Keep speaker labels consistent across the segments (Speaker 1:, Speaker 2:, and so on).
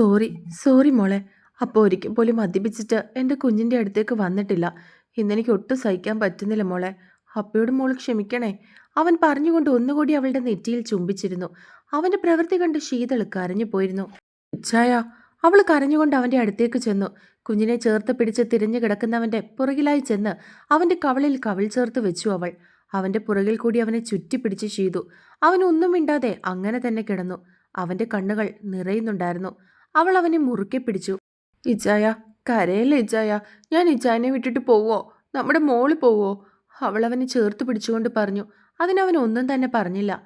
Speaker 1: Sorry sorry മോളെ. അപ്പോൾ ഒരിക്കൽ പോലും മദ്യപിച്ചിട്ട് എന്റെ കുഞ്ഞിന്റെ അടുത്തേക്ക് വന്നിട്ടില്ല. ഇന്നെനിക്ക് ഒട്ടും സഹിക്കാൻ പറ്റുന്നില്ല മോളെ. അപ്പയോട് മോൾ ക്ഷമിക്കണേ. അവൻ പറഞ്ഞുകൊണ്ട് ഒന്നുകൂടി അവളുടെ നെറ്റിയിൽ ചുംബിച്ചിരുന്നു. അവന്റെ പ്രവൃത്തി കണ്ട് ശീതൾ കരഞ്ഞു പോയിരുന്നു. ഛായ അവൾ കരഞ്ഞുകൊണ്ട് അവന്റെ അടുത്തേക്ക് ചെന്നു. കുഞ്ഞിനെ ചേർത്ത് പിടിച്ച് തിരിഞ്ഞു കിടക്കുന്നവന്റെ പുറകിലായി ചെന്ന് അവന്റെ കവളിൽ കവിൾ ചേർത്ത് വെച്ചു അവൾ. അവന്റെ പുറകിൽ കൂടി അവനെ ചുറ്റിപ്പിടിച്ച് ചെയ്തു അവൻ ഒന്നും മിണ്ടാതെ അങ്ങനെ തന്നെ കിടന്നു. അവന്റെ കണ്ണുകൾ നിറയുന്നുണ്ടായിരുന്നു. അവൾ അവനെ മുറുക്കെ പിടിച്ചു. ഇജായ കരയല്ലേ ഇജായ? ഞാൻ ഇജായനെ വിട്ടിട്ട് പോവോ? നമ്മുടെ മോൾ പോവോ? അവൾ അവനെ ചേർത്ത് പിടിച്ചുകൊണ്ട് പറഞ്ഞു. അതിനവൻ ഒന്നും തന്നെ പറഞ്ഞില്ല.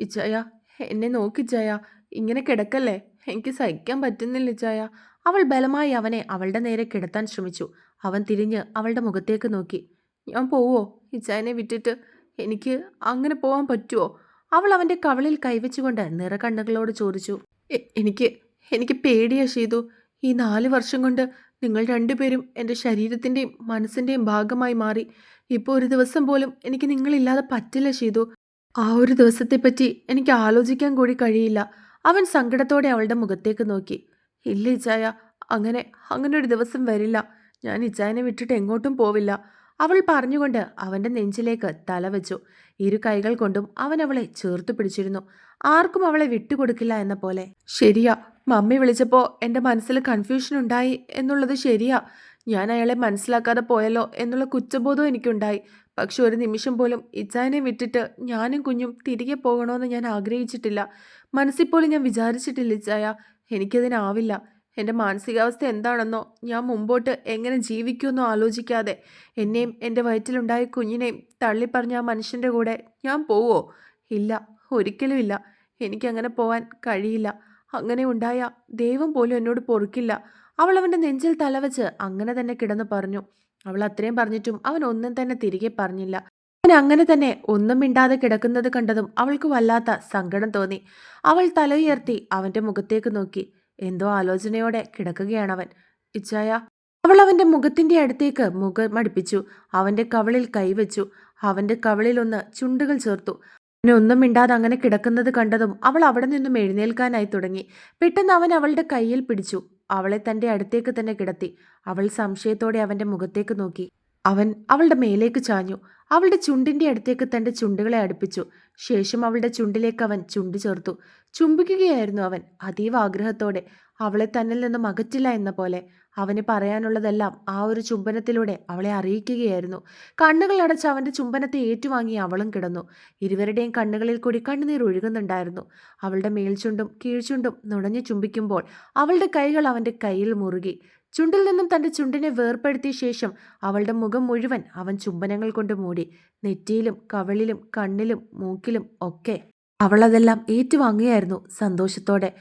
Speaker 1: ഇജായ എന്നെ നോക്കി ഇജായ. ഇങ്ങനെ കിടക്കല്ലേ? എനിക്ക് സഹിക്കാൻ പറ്റുന്നില്ല ഇജായ. അവൾ ബലമായി അവനെ അവളുടെ നേരെ കിടത്താൻ ശ്രമിച്ചു. അവൻ തിരിഞ്ഞ് അവളുടെ മുഖത്തേക്ക് നോക്കി. ഞാൻ പോവോ? ഇജായനെ വിട്ടിട്ട് എനിക്ക് അങ്ങനെ പോവാൻ പറ്റുമോ അവൾ അവന്റെ കവളിൽ കൈവച്ചുകൊണ്ട് നിറകണ്ണുകളോട് ചോദിച്ചു. എനിക്ക് എനിക്ക് പേടിയാ ചെയ്തു ഈ നാല് വർഷം കൊണ്ട് നിങ്ങൾ രണ്ടുപേരും എന്റെ ശരീരത്തിന്റെയും മനസ്സിന്റെയും ഭാഗമായി മാറി. ഇപ്പോൾ ഒരു ദിവസം പോലും എനിക്ക് നിങ്ങളില്ലാതെ പറ്റില്ല ചെയ്തു ആ ഒരു ദിവസത്തെപ്പറ്റി എനിക്ക് ആലോചിക്കാൻ കൂടി കഴിയില്ല. അവൻ സങ്കടത്തോടെ അവളുടെ മുഖത്തേക്ക് നോക്കി. ഇല്ല ഇച്ചായ അങ്ങനെ അങ്ങനെ ഒരു ദിവസം വരില്ല. ഞാൻ ഇച്ചായനെ വിട്ടിട്ട് എങ്ങോട്ടും പോവില്ല. അവൾ പറഞ്ഞുകൊണ്ട് അവന്റെ നെഞ്ചിലേക്ക് തല വെച്ചു. ഇരു കൈകൾ കൊണ്ടും അവൻ അവളെ ചേർത്ത് പിടിച്ചിരുന്നു. ആർക്കും അവളെ വിട്ടുകൊടുക്കില്ല എന്ന പോലെ. ശരിയാ മമ്മി വിളിച്ചപ്പോൾ എന്റെ മനസ്സിൽ കൺഫ്യൂഷൻ ഉണ്ടായി എന്നുള്ളത് ശരിയാ. ഞാൻ അയാളെ മനസ്സിലാക്കാതെ പോയല്ലോ എന്നുള്ള കുറ്റബോധം എനിക്കുണ്ടായി. പക്ഷെ ഒരു നിമിഷം പോലും ഇച്ചായനെ വിട്ടിട്ട് ഞാനും കുഞ്ഞും തിരികെ പോകണമെന്ന് ഞാൻ ആഗ്രഹിച്ചിട്ടില്ല. മനസ്സിൽ ഞാൻ വിചാരിച്ചിട്ടില്ല ഇച്ചായ. എനിക്കതിനാവില്ല. എന്റെ മാനസികാവസ്ഥ എന്താണെന്നോ ഞാൻ മുമ്പോട്ട് എങ്ങനെ ജീവിക്കുമെന്നോ ആലോചിക്കാതെ എന്നെയും എന്റെ വയറ്റിലുണ്ടായ കുഞ്ഞിനെയും തള്ളിപ്പറഞ്ഞ ആ മനുഷ്യന്റെ കൂടെ ഞാൻ പോവോ? ഇല്ല. ഒരിക്കലും ഇല്ല എനിക്കങ്ങനെ പോവാൻ കഴിയില്ല. അങ്ങനെ ഉണ്ടായ ദൈവം പോലും എന്നോട് പൊറുക്കില്ല. അവൾ അവന്റെ നെഞ്ചിൽ തലവച്ച് അങ്ങനെ തന്നെ കിടന്ന് പറഞ്ഞു. അവൾ അത്രയും പറഞ്ഞിട്ടും അവൻ ഒന്നും തന്നെ തിരികെ പറഞ്ഞില്ല. അവൻ അങ്ങനെ തന്നെ ഒന്നും മിണ്ടാതെ കിടക്കുന്നത് കണ്ടതും അവൾക്ക് വല്ലാത്ത സങ്കടം തോന്നി. അവൾ തലയുയർത്തി അവന്റെ മുഖത്തേക്ക് നോക്കി. എന്തോ ആലോചനയോടെ കിടക്കുകയാണ് അവൻ ഇച്ചായ അവൾ അവന്റെ മുഖത്തിന്റെ അടുത്തേക്ക് മുഖം അടുപ്പിച്ചു അവന്റെ കവളിൽ കൈവച്ചു. അവന്റെ കവളിലൊന്ന് ചുണ്ടുകൾ ചേർത്തു. അവനെ ഒന്നും മിണ്ടാതെ അങ്ങനെ കിടക്കുന്നത് കണ്ടതും അവൾ അവിടെ നിന്നും എഴുന്നേൽക്കാനായി തുടങ്ങി. പെട്ടെന്ന് അവൻ അവളുടെ കയ്യിൽ പിടിച്ചു. അവളെ തന്റെ അടുത്തേക്ക് തന്നെ കിടത്തി. അവൾ സംശയത്തോടെ അവന്റെ മുഖത്തേക്ക് നോക്കി. അവൻ അവളുടെ മേലേക്ക് ചാഞ്ഞു. അവളുടെ ചുണ്ടിന്റെ അടുത്തേക്ക് തന്റെ ചുണ്ടുകളെ അടുപ്പിച്ചു. ശേഷം അവളുടെ ചുണ്ടിലേക്ക് അവൻ ചുണ്ടു ചേർത്തു. ചുംബിക്കുകയായിരുന്നു അവൻ. അതീവ ആഗ്രഹത്തോടെ അവളെ തന്നിൽ നിന്നും അകറ്റില്ല എന്ന പോലെ. അവന് പറയാനുള്ളതെല്ലാം ആ ഒരു ചുംബനത്തിലൂടെ അവളെ അറിയിക്കുകയായിരുന്നു. കണ്ണുകൾ അടച്ച് അവന്റെ ചുംബനത്തെ ഏറ്റുവാങ്ങി അവളും കിടന്നു. ഇരുവരുടെയും കണ്ണുകളിൽ കൂടി കണ്ണുനീർ ഒഴുകുന്നുണ്ടായിരുന്നു. അവളുടെ മേൽചുണ്ടും കീഴ്ചുണ്ടും നുണഞ്ഞു ചുംബിക്കുമ്പോൾ അവളുടെ കൈകൾ അവന്റെ കയ്യിൽ മുറുകി. ചുണ്ടിൽ നിന്നും തന്റെ ചുണ്ടിനെ വേർപ്പെടുത്തിയ ശേഷം അവളുടെ മുഖം മുഴുവൻ അവൻ ചുംബനങ്ങൾ കൊണ്ട് മൂടി. നെറ്റിയിലും കവളിലും കണ്ണിലും മൂക്കിലും ഒക്കെ അവളതെല്ലാം ഏറ്റുവാങ്ങുകയായിരുന്നു സന്തോഷത്തോടെ.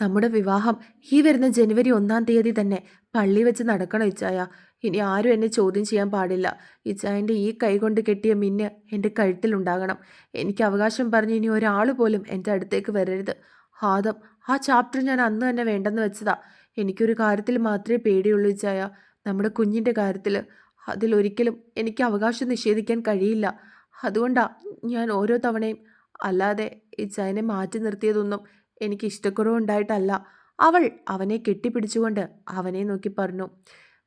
Speaker 1: നമ്മുടെ വിവാഹം ഈ വരുന്ന ജനുവരി ഒന്നാം തീയതി തന്നെ പള്ളി വെച്ച് നടക്കണം ഇച്ചായ. ഇനി ആരും എന്നെ ചോദ്യം ചെയ്യാൻ പാടില്ല. ഇച്ചായന്റെ ഈ കൈ കൊണ്ട് കെട്ടിയ മിന്ന് എന്റെ കഴുത്തിലുണ്ടാകണം എനിക്ക് അവകാശം പറഞ്ഞ് ഇനി ഒരാൾ പോലും എന്റെ അടുത്തേക്ക് വരരുത്. ആദം ആ ചാപ്റ്റർ ഞാൻ അന്ന് തന്നെ വേണ്ടെന്ന് വെച്ചതാ. എനിക്കൊരു കാര്യത്തിൽ മാത്രമേ പേടിയുള്ളൂ ഇച്ചായ. നമ്മുടെ കുഞ്ഞിന്റെ കാര്യത്തിൽ അതിലൊരിക്കലും എനിക്ക് അവകാശം നിഷേധിക്കാൻ കഴിയില്ല. അതുകൊണ്ടാ ഞാൻ ഓരോ തവണയും അല്ലാതെ ഇച്ചായനെ മാറ്റി നിർത്തിയതൊന്നും എനിക്ക് ഇഷ്ടക്കുറവുണ്ടായിട്ടല്ല. അവൾ അവനെ കെട്ടിപ്പിടിച്ചുകൊണ്ട് അവനെ നോക്കി പറഞ്ഞു.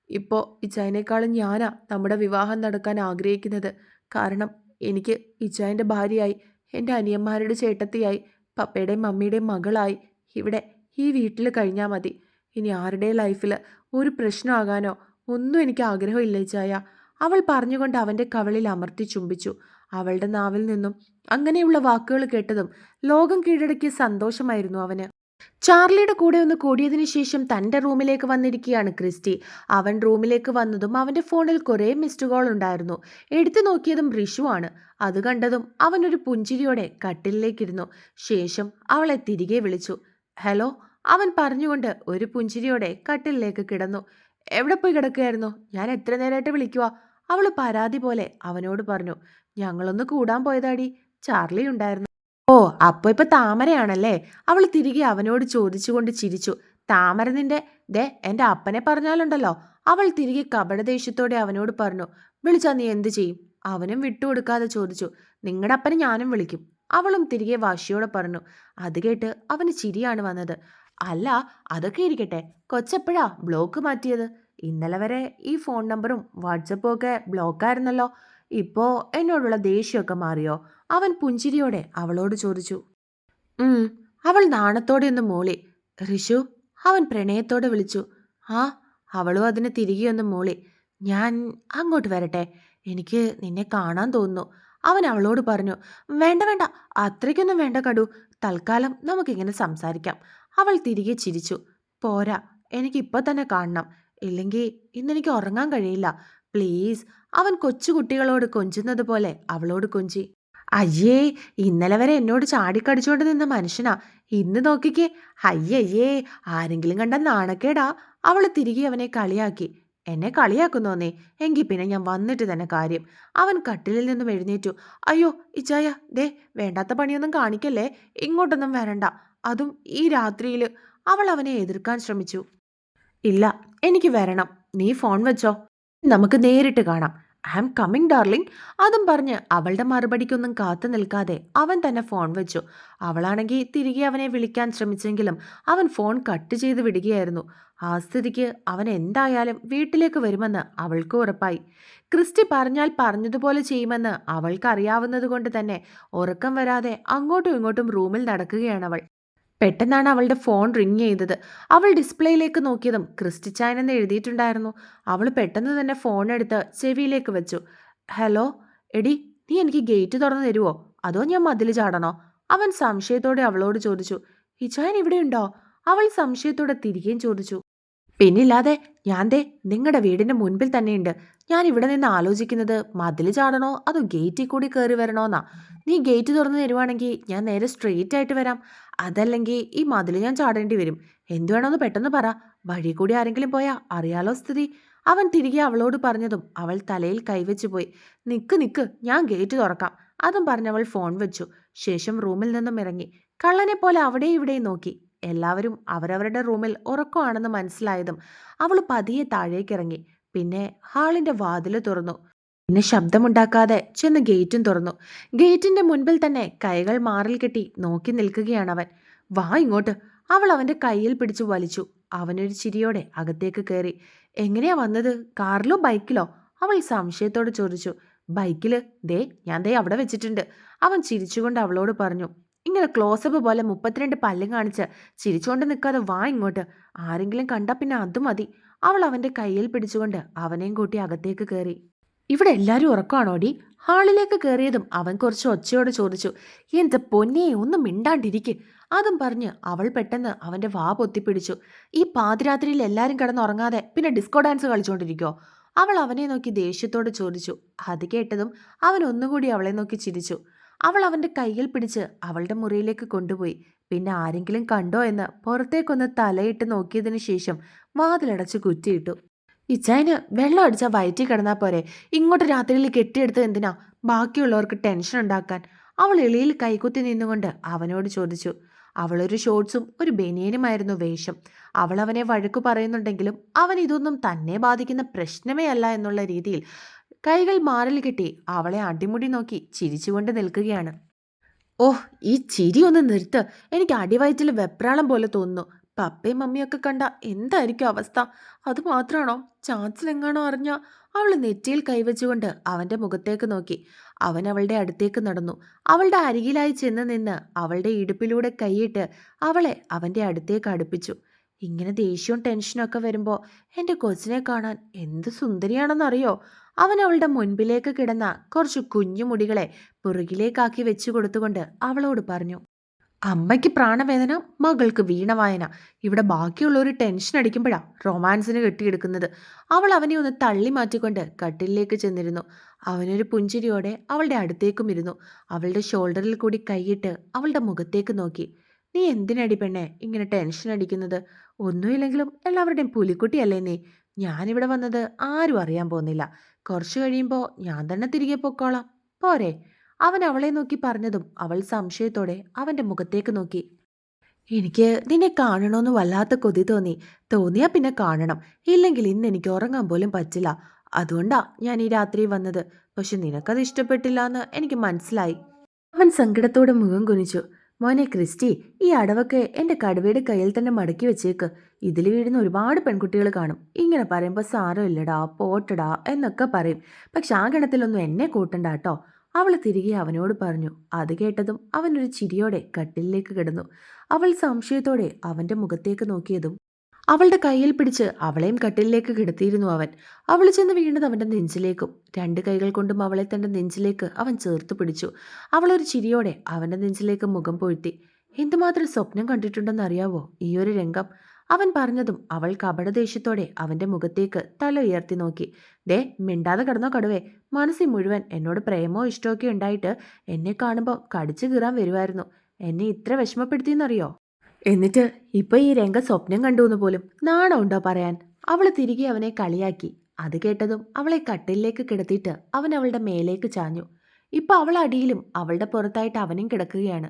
Speaker 1: ഇപ്പോൾ ഇച്ചായനേക്കാളും ഞാനാ നമ്മുടെ വിവാഹം നടക്കാൻ ആഗ്രഹിക്കുന്നത്. കാരണം എനിക്ക് ഇച്ചായന്റെ ഭാര്യയായി എന്റെ അനിയന്മാരുടെ ചേട്ടത്തിയായി പപ്പയുടെയും മമ്മിയുടെയും മകളായി. ഇവിടെ ഈ വീട്ടിൽ കഴിഞ്ഞാൽ മതി. ഇനി ആരുടെ ലൈഫിൽ ഒരു പ്രശ്നമാകാനോ ഒന്നും എനിക്ക് ആഗ്രഹമില്ല ഇച്ചായ. അവൾ പറഞ്ഞുകൊണ്ട് അവന്റെ കവളിൽ അമർത്തി ചുംബിച്ചു. അവളുടെ നാവിൽ നിന്നും അങ്ങനെയുള്ള വാക്കുകൾ കേട്ടതും ലോകം കീഴടക്കിയ സന്തോഷമായിരുന്നു അവന്. ചാർലിയുടെ കൂടെ ഒന്ന് കൂടിയതിനു ശേഷം തന്റെ റൂമിലേക്ക് വന്നിരിക്കുകയാണ് ക്രിസ്റ്റി. അവൻ റൂമിലേക്ക് വന്നതും അവന്റെ ഫോണിൽ കുറേ മിസ്ഡ് കോൾ ഉണ്ടായിരുന്നു. എടുത്തു നോക്കിയതും റിഷു ആണ്. അത് കണ്ടതും അവനൊരു പുഞ്ചിരിയോടെ കട്ടിലിലേക്കിരുന്നു. ശേഷം അവളെ തിരികെ വിളിച്ചു. ഹലോ അവൻ പറഞ്ഞുകൊണ്ട് ഒരു പുഞ്ചിരിയോടെ കട്ടിലിലേക്ക് കിടന്നു. എവിടെ പോയി കിടക്കുകയായിരുന്നു? ഞാൻ എത്ര നേരമായിട്ട് വിളിക്കുക അവൾ പരാതി പോലെ അവനോട് പറഞ്ഞു. ഞങ്ങളൊന്ന് കൂടാൻ പോയതാടി. ചാർലി ഉണ്ടായിരുന്നു. ഓ അപ്പൊ ഇപ്പൊ താമരയാണല്ലേ? അവൾ തിരികെ അവനോട് ചോദിച്ചുകൊണ്ട് ചിരിച്ചു. താമര നിന്റെ ദേ എന്റെ അപ്പനെ പറഞ്ഞാലുണ്ടല്ലോ. അവൾ തിരികെ കപടദേഷ്യത്തോടെ അവനോട് പറഞ്ഞു. വിളിച്ചാ നീ എന്ത് ചെയ്യും? അവനും വിട്ടുകൊടുക്കാതെ ചോദിച്ചു. നിങ്ങളുടെ അപ്പനെ ഞാനും വിളിക്കും. അവളും തിരികെ വാശിയോടെ പറഞ്ഞു. അത് കേട്ട് അവന് ചിരിയാണ് വന്നത്. അല്ല അതൊക്കെ ഇരിക്കട്ടെ. കൊച്ചെപ്പോഴാ ബ്ലോക്ക് മാറ്റിയത്? ഇന്നലെ വരെ ഈ ഫോൺ നമ്പറും വാട്സപ്പും ഒക്കെ ബ്ലോക്കായിരുന്നല്ലോ. ഇപ്പോ എന്നോടുള്ള ദേഷ്യമൊക്കെ മാറിയോ? അവൻ പുഞ്ചിരിയോടെ അവളോട് ചോദിച്ചു. അവൾ നാണത്തോടെ ഒന്ന് മൂളി. ഋഷു അവൻ പ്രണയത്തോടെ വിളിച്ചു. ആ അവളും അതിന് തിരികെ ഒന്ന് മൂളി. ഞാൻ അങ്ങോട്ട് വരട്ടെ. എനിക്ക് നിന്നെ കാണാൻ തോന്നുന്നു. അവൻ അവളോട് പറഞ്ഞു വേണ്ട വേണ്ട. അത്രയ്ക്കൊന്നും വേണ്ട കടു. തൽക്കാലം നമുക്കിങ്ങനെ സംസാരിക്കാം. അവൾ തിരികെ ചിരിച്ചു. പോരാ. എനിക്കിപ്പോൾ തന്നെ കാണണം. ഇല്ലെങ്കിൽ ഇന്നെനിക്ക് ഉറങ്ങാൻ കഴിയില്ല. പ്ലീസ് അവൻ കൊച്ചുകുട്ടികളോട് കൊഞ്ചുന്നത് പോലെ അവളോട് കൊഞ്ചി. അയ്യേ ഇന്നലെ വരെ എന്നോട് ചാടിക്കടിച്ചോണ്ട് നിന്ന മനുഷ്യനാ. ഇന്ന് നോക്കിക്കേ. അയ്യയ്യേ ആരെങ്കിലും കണ്ട നാണക്കേടാ. അവൾ തിരികെ അവനെ കളിയാക്കി. എന്നെ കളിയാക്കുന്നോന്നേ. എങ്കിൽ പിന്നെ ഞാൻ വന്നിട്ട് തന്നെ കാര്യം. അവൻ കട്ടിലിൽ നിന്നും എഴുന്നേറ്റു. അയ്യോ ഇച്ചായ ദേ വേണ്ടാത്ത പണിയൊന്നും കാണിക്കല്ലേ? ഇങ്ങോട്ടൊന്നും വരണ്ട. അതും ഈ രാത്രിയിൽ അവൾ അവനെ എതിർക്കാൻ ശ്രമിച്ചു. ഇല്ല എനിക്ക് വരണം. നീ ഫോൺ വെച്ചോ. നമുക്ക് നേരിട്ട് കാണാം. ഐ ആം കമ്മിങ് ഡാർലിംഗ് അതും പറഞ്ഞ് അവളുടെ മറുപടിക്കൊന്നും കാത്തു നിൽക്കാതെ അവൻ തന്നെ ഫോൺ വെച്ചു. അവളാണെങ്കിൽ തിരികെ അവനെ വിളിക്കാൻ ശ്രമിച്ചെങ്കിലും അവൻ ഫോൺ കട്ട് ചെയ്ത് വിടുകയായിരുന്നു. ആ സ്ഥിതിക്ക് അവൻ എന്തായാലും വീട്ടിലേക്ക് വരുമെന്ന് അവൾക്ക് ഉറപ്പായി. ക്രിസ്റ്റി പറഞ്ഞാൽ പറഞ്ഞതുപോലെ ചെയ്യുമെന്ന് അവൾക്കറിയാവുന്നത് കൊണ്ട് തന്നെ ഉറക്കം വരാതെ അങ്ങോട്ടും ഇങ്ങോട്ടും റൂമിൽ നടക്കുകയാണ് അവൾ. പെട്ടെന്നാണ് അവളുടെ ഫോൺ റിങ് ചെയ്തത്. അവൾ ഡിസ്പ്ലേയിലേക്ക് നോക്കിയതും ക്രിസ്റ്റിച്ചായൻ എന്ന് എഴുതിയിട്ടുണ്ടായിരുന്നു. അവൾ പെട്ടെന്ന് തന്നെ ഫോൺ എടുത്ത് ചെവിയിലേക്ക് വെച്ചു. ഹലോ എടി നീ എനിക്ക് ഗേറ്റ് തുറന്നു തരുമോ അതോ ഞാൻ മതിൽ ചാടണോ? അവൻ സംശയത്തോടെ അവളോട് ചോദിച്ചു. ഇച്ചായൻ ഇവിടെയുണ്ടോ അവൾ സംശയത്തോടെ തിരികെയും ചോദിച്ചു. പിന്നില്ലാതെ ഞാൻ ദേ നിങ്ങളുടെ വീടിന്റെ മുൻപിൽ തന്നെയുണ്ട്. ഞാൻ ഇവിടെ നിന്ന് ആലോചിക്കുന്നത് മതിൽ ചാടണോ അതോ ഗേറ്റിൽ കൂടി കയറി വരണോന്നാ? നീ ഗേറ്റ് തുറന്നു തരുവാണെങ്കിൽ ഞാൻ നേരെ സ്ട്രെയിറ്റ് ആയിട്ട് വരാം. അതല്ലെങ്കിൽ ഈ മതിൽ ഞാൻ ചാടേണ്ടി വരും. എന്തു വേണമെന്ന് പെട്ടെന്ന് പറ. വഴി കൂടി ആരെങ്കിലും പോയാ അറിയാലോ സ്ഥിതി. അവൻ തിരികെ അവളോട് പറഞ്ഞതും അവൾ തലയിൽ കൈവച്ചു പോയി. നിക്ക് നിക്ക് ഞാൻ ഗേറ്റ് തുറക്കാം. അതും പറഞ്ഞവൾ ഫോൺ വെച്ചു. ശേഷം റൂമിൽ നിന്നും ഇറങ്ങി. കള്ളനെ പോലെ അവിടെ ഇവിടെയും നോക്കി. എല്ലാവരും അവരവരുടെ റൂമിൽ ഉറക്കമാണെന്ന് മനസ്സിലായതും അവൾ പതിയെ താഴേക്കിറങ്ങി പിന്നെ ഹാളിന്റെ വാതിൽ തുറന്നു. പിന്നെ ശബ്ദമുണ്ടാക്കാതെ ചെന്ന് ഗേറ്റും തുറന്നു. ഗേറ്റിന്റെ മുൻപിൽ തന്നെ കൈകൾ മാറിൽ കെട്ടി നോക്കി നിൽക്കുകയാണ് അവൻ. വാ ഇങ്ങോട്ട്. അവൾ അവന്റെ കയ്യിൽ പിടിച്ചു വലിച്ചു. അവനൊരു ചിരിയോടെ അകത്തേക്ക് കയറി. എങ്ങനെയാ വന്നത്? കാറിലോ ബൈക്കിലോ? അവൾ സംശയത്തോട് ചോദിച്ചു. ബൈക്കിൽ. ദേ ഞാൻ ദേ അവിടെ വെച്ചിട്ടുണ്ട്. അവൻ ചിരിച്ചുകൊണ്ട് അവളോട് പറഞ്ഞു. ഇങ്ങനെ ക്ലോസപ്പ് പോലെ മുപ്പത്തിരണ്ട് പല്ലും കാണിച്ച് ചിരിച്ചുകൊണ്ട് നിൽക്കാതെ വാ ഇങ്ങോട്ട്. ആരെങ്കിലും കണ്ടാൽ പിന്നെ അത് മതി. അവൾ അവന്റെ കയ്യിൽ പിടിച്ചുകൊണ്ട് അവനെയും കൂട്ടി അകത്തേക്ക് കയറി ഇവിടെ എല്ലാവരും ഉറക്കമാണോടി? ഹാളിലേക്ക് കയറിയതും അവൻ കുറച്ച് ഒച്ചയോട് ചോദിച്ചു എന്റെ പൊന്നെ ഒന്നും മിണ്ടാണ്ടിരിക്കെ. അതും പറഞ്ഞ് അവൾ പെട്ടെന്ന് അവന്റെ വാ പൊത്തിപ്പിടിച്ചു. ഈ പാതിരാത്രിയിൽ എല്ലാവരും കിടന്നുറങ്ങാതെ പിന്നെ ഡിസ്കോ ഡാൻസ് കളിച്ചുകൊണ്ടിരിക്കോ അവൾ അവനെ നോക്കി ദേഷ്യത്തോട് ചോദിച്ചു. അത് കേട്ടതും അവൻ ഒന്നുകൂടി അവളെ നോക്കി ചിരിച്ചു. അവൾ അവന്റെ കയ്യിൽ പിടിച്ച് അവളുടെ മുറിയിലേക്ക് കൊണ്ടുപോയി. പിന്നെ ആരെങ്കിലും കണ്ടോ എന്ന് പുറത്തേക്കൊന്ന് തലയിട്ട് നോക്കിയതിനു ശേഷം വാതിലടച്ച് കുറ്റിയിട്ടു. ഇച്ചായന് വെള്ളം അടിച്ചാൽ വയറ്റി കിടന്നാൽ പോരെ. ഇങ്ങോട്ട് രാത്രിയിൽ കെട്ടിയെടുത്ത് എന്തിനാ? ബാക്കിയുള്ളവർക്ക് ടെൻഷൻ ഉണ്ടാക്കാൻ. അവൾ എളിയിൽ കൈകുത്തി നിന്നുകൊണ്ട് അവനോട് ചോദിച്ചു. അവളൊരു ഷോർട്സും ഒരു ബനിയനുമായിരുന്നു വേഷം. അവൾ അവനെ വഴക്കു പറയുന്നുണ്ടെങ്കിലും അവൻ ഇതൊന്നും തന്നെ ബാധിക്കുന്ന പ്രശ്നമേ അല്ല എന്നുള്ള രീതിയിൽ കൈകൾ മാറിൽ കെട്ടി അവളെ അടിമുടി നോക്കി ചിരിച്ചുകൊണ്ട് നിൽക്കുകയാണ്. ഓഹ് ഈ ചിരി ഒന്ന് നിർത്ത്. എനിക്ക് അടിവയറ്റിൽ വെപ്രാളം പോലെ തോന്നുന്നു. പപ്പയും മമ്മിയൊക്കെ കണ്ട എന്തായിരിക്കും അവസ്ഥ? അത് മാത്രമാണോ ചാച്ചിലെങ്ങാണോ അറിഞ്ഞ? അവൾ നെറ്റിയിൽ കൈവച്ചുകൊണ്ട് അവന്റെ മുഖത്തേക്ക് നോക്കി. അവൻ അവളുടെ അടുത്തേക്ക് നടന്നു. അവളുടെ അരികിലായി ചെന്ന് നിന്ന് അവളുടെ ഇടുപ്പിലൂടെ കൈയിട്ട് അവളെ അവന്റെ അടുത്തേക്ക് അടുപ്പിച്ചു. ഇങ്ങനെ ദേഷ്യവും ടെൻഷനും ഒക്കെ വരുമ്പോൾ എന്റെ കൊച്ചിനെ കാണാൻ എന്ത് സുന്ദരിയാണെന്നറിയോ? അവൻ അവളുടെ മുൻപിലേക്ക് കിടന്ന കുറച്ച് കുഞ്ഞു മുടികളെ പുറകിലേക്കാക്കി വെച്ചു കൊടുത്തുകൊണ്ട് അവളോട് പറഞ്ഞു അമ്മയ്ക്ക് പ്രാണവേദന മകൾക്ക് വീണവായന. ഇവിടെ ബാക്കിയുള്ളവർ ടെൻഷൻ അടിക്കുമ്പോഴാണ് റൊമാൻസിന് കെട്ടിയെടുക്കുന്നത്. അവൾ അവനെ ഒന്ന് തള്ളി മാറ്റിക്കൊണ്ട് കട്ടിലിലേക്ക് ചെന്നിരുന്നു. അവനൊരു പുഞ്ചിരിയോടെ അവളുടെ അടുത്തേക്കും ഇരുന്നു. അവളുടെ ഷോൾഡറിൽ കൂടി കൈയിട്ട് അവളുടെ മുഖത്തേക്ക് നോക്കി. നീ എന്തിനടി പെണ്ണെ ഇങ്ങനെ ടെൻഷൻ അടിക്കുന്നത്? ഒന്നുമില്ലെങ്കിലും എല്ലാവരുടെയും പുലിക്കുട്ടിയല്ലേ നീ. ഞാനിവിടെ വന്നത് ആരും അറിയാൻ പോകുന്നില്ല. കുറച്ച് കഴിയുമ്പോൾ ഞാൻ തന്നെ തിരികെ പൊക്കോളാം. പോരെ. അവൻ അവളെ നോക്കി പറഞ്ഞതും അവൾ സംശയത്തോടെ അവന്റെ മുഖത്തേക്ക് നോക്കി. എനിക്ക് നിന്നെ കാണണമെന്ന് വല്ലാത്ത കൊതി തോന്നി. തോന്നിയാ പിന്നെ കാണണം. ഇല്ലെങ്കിൽ ഇന്ന് എനിക്ക് ഉറങ്ങാൻ പോലും പറ്റില്ല. അതുകൊണ്ടാ ഞാൻ ഈ രാത്രി വന്നത്. പക്ഷെ നിനക്കത് ഇഷ്ടപ്പെട്ടില്ല എന്ന് എനിക്ക് മനസ്സിലായി. അവൻ സങ്കടത്തോടെ മുഖം കുനിച്ചു. മോനെ ക്രിസ്റ്റി ഈ അടവൊക്കെ എന്റെ കടുവയുടെ കയ്യിൽ തന്നെ മടക്കി വെച്ചേക്ക്. ഇതിൽ വീഴുന്ന ഒരുപാട് പെൺകുട്ടികൾ കാണും. ഇങ്ങനെ പറയുമ്പോൾ സാരമില്ലടാ പോട്ടടാ എന്നൊക്കെ പറയും. പക്ഷെ ആ ഗണത്തിലൊന്നും എന്നെ കൂട്ടണ്ട കേട്ടോ. അവൾ തിരികെ അവനോട് പറഞ്ഞു. അത് കേട്ടതും അവനൊരു ചിരിയോടെ കട്ടിലിലേക്ക് കിടന്നു. അവൾ സംശയത്തോടെ അവന്റെ മുഖത്തേക്ക് നോക്കിയതും അവളുടെ കയ്യിൽ പിടിച്ച് അവളെയും കട്ടിലിലേക്ക് കിടത്തിയിരുന്നു അവൻ. അവൾ ചെന്ന് വീണത് അവന്റെ നെഞ്ചിലേക്കും രണ്ട് കൈകൾ കൊണ്ടും അവളെ തന്റെ നെഞ്ചിലേക്ക് അവൻ ചേർത്ത് പിടിച്ചു. അവളൊരു ചിരിയോടെ അവന്റെ നെഞ്ചിലേക്ക് മുഖം പൊഴുത്തി. എന്തുമാത്രം സ്വപ്നം കണ്ടിട്ടുണ്ടെന്ന് അറിയാവോ ഈ ഒരു രംഗം? അവൻ പറഞ്ഞതും അവൾ കപടദേഷ്യത്തോടെ അവന്റെ മുഖത്തേക്ക് തല ഉയർത്തി നോക്കി. ദേ മിണ്ടാതെ കിടന്നോ കടുവേ. മനസ്സിൽ മുഴുവൻ എന്നോട് പ്രേമോ ഇഷ്ടമൊക്കെ ഉണ്ടായിട്ട് എന്നെ കാണുമ്പോൾ കടിച്ചു കീറാൻ വരുമായിരുന്നു എന്നെ ഇത്ര വിഷമപ്പെടുത്തിയെന്നറിയോ? എന്നിട്ട് ഇപ്പൊ ഈ രംഗ സ്വപ്നം കണ്ടു എന്ന് പോലും നാണമുണ്ടോ പറയാൻ? അവൾ തിരികെ അവനെ കളിയാക്കി. അത് കേട്ടതും അവളെ കട്ടിലേക്ക് കിടത്തിയിട്ട് അവൻ അവളുടെ മേലേക്ക് ചാഞ്ഞു. ഇപ്പൊ അവൾ അടിയിലും അവളുടെ പുറത്തായിട്ട് അവനും കിടക്കുകയാണ്.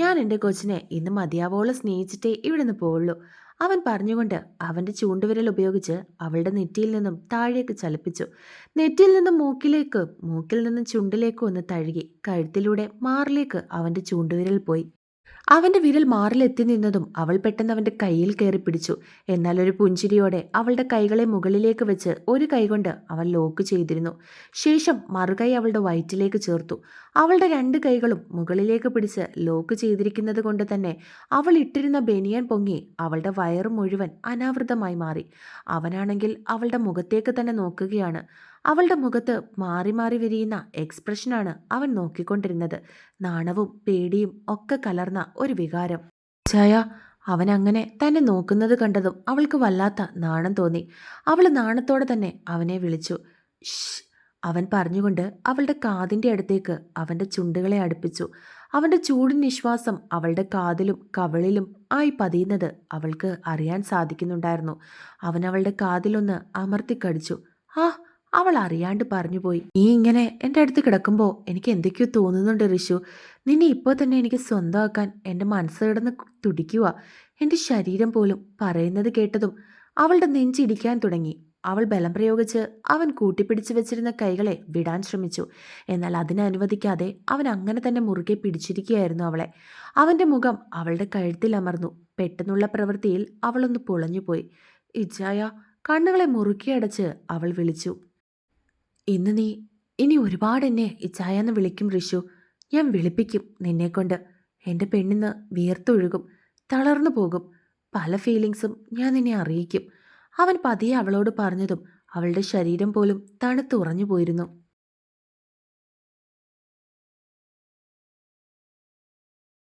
Speaker 1: ഞാൻ എന്റെ കൊച്ചിനെ ഇന്ന് മതിയാവോളം സ്നേഹിച്ചിട്ടേ ഇവിടുന്ന് പോവുള്ളൂ. അവൻ പറഞ്ഞുകൊണ്ട് അവന്റെ ചൂണ്ടുവിരൽ ഉപയോഗിച്ച് അവളുടെ നെറ്റിയിൽ നിന്നും താഴേക്ക് ചലിപ്പിച്ചു. നെറ്റിയിൽ നിന്നും മൂക്കിലേക്ക് മൂക്കിൽ നിന്നും ചുണ്ടിലേക്ക് ഒന്ന് തഴുകി കഴുത്തിലൂടെ മാറിലേക്ക് അവന്റെ ചൂണ്ടുവിരൽ പോയി. അവന്റെ വിരൽ മാറിലെത്തി നിന്നതും അവൾ പെട്ടെന്ന് അവന്റെ കയ്യിൽ കയറി പിടിച്ചു. എന്നാൽ ഒരു പുഞ്ചിരിയോടെ അവളുടെ കൈകളെ മുകളിലേക്ക് വെച്ച് ഒരു കൈകൊണ്ട് അവൾ ലോക്ക് ചെയ്തിരുന്നു. ശേഷം മറുകൈ അവളുടെ വയറ്റിലേക്ക് ചേർത്തു. അവളുടെ രണ്ട് കൈകളും മുകളിലേക്ക് പിടിച്ച് ലോക്ക് ചെയ്തിരിക്കുന്നത് കൊണ്ട് തന്നെ അവൾ ഇട്ടിരുന്ന ബെനിയൻ പൊങ്ങി അവളുടെ വയറ് മുഴുവൻ അനാവൃതമായി മാറി. അവനാണെങ്കിൽ അവളുടെ മുഖത്തേക്ക് തന്നെ നോക്കുകയാണ്. അവളുടെ മുഖത്ത് മാറി മാറി വിരിയുന്ന എക്സ്പ്രഷനാണ് അവൻ നോക്കിക്കൊണ്ടിരുന്നത്. നാണവും പേടിയും ഒക്കെ കലർന്ന ഒരു വികാരം. ജയ അവൻ അങ്ങനെ തന്നെ നോക്കുന്നത് കണ്ടതും അവൾക്ക് വല്ലാത്ത നാണം തോന്നി. അവൾ നാണത്തോടെ തന്നെ അവനെ വിളിച്ചു. അവൻ പറഞ്ഞുകൊണ്ട് അവളുടെ കാതിന്റെ അടുത്തേക്ക് അവന്റെ ചുണ്ടുകളെ അടുപ്പിച്ചു. അവന്റെ ചൂടിൻ നിശ്വാസം അവളുടെ കാതിലും കവളിലും ആയി പതിയുന്നത് അവൾക്ക് അറിയാൻ സാധിക്കുന്നുണ്ടായിരുന്നു. അവൻ അവളുടെ കാതിലൊന്ന് അമർത്തിക്കടിച്ചു ആ അവൾ അറിയാണ്ട് പറഞ്ഞുപോയി നീ ഇങ്ങനെ എന്റെ അടുത്ത് കിടക്കുമ്പോൾ എനിക്ക് എന്തൊക്കെയോ തോന്നുന്നുണ്ട് ഋഷു നിന്നെ ഇപ്പോൾ തന്നെ എനിക്ക് സ്വന്തമാക്കാൻ എന്റെ മനസ്സ് കിടന്ന് തുടിക്കുക എന്റെ ശരീരം പോലും പറയുന്നത് കേട്ടതും അവളുടെ നെഞ്ചിടിക്കാൻ തുടങ്ങി. അവൾ ബലം പ്രയോഗിച്ച് അവൻ കൂട്ടിപ്പിടിച്ചു വെച്ചിരുന്ന കൈകളെ വിടാൻ ശ്രമിച്ചു. എന്നാൽ അതിനെ അനുവദിക്കാതെ അവൻ അങ്ങനെ തന്നെ മുറുകെ പിടിച്ചിരിക്കുകയായിരുന്നു അവളെ. അവന്റെ മുഖം അവളുടെ കഴുത്തിൽ അമർന്നു. പെട്ടെന്നുള്ള പ്രവൃത്തിയിൽ അവളൊന്ന് പൊളഞ്ഞുപോയി. ഇജായ കണ്ണുകളെ മുറുക്കിയടച്ച് അവൾ വിളിച്ചു. ഇന്ന് നീ ഇനി ഒരുപാട് എന്നെ ഇച്ചായെന്ന് വിളിക്കും ഋഷു. ഞാൻ വിളിപ്പിക്കും നിന്നെക്കൊണ്ട്. എന്റെ പെണ്ണിന്ന് വിയർത്തൊഴുകും തളർന്നു പോകും. പല ഫീലിങ്സും ഞാൻ നിന്നെ അറിയിക്കും. അവൻ പതിയെ അവളോട് പറഞ്ഞതും അവളുടെ ശരീരം പോലും തണുത്തുറഞ്ഞു പോയിരുന്നു.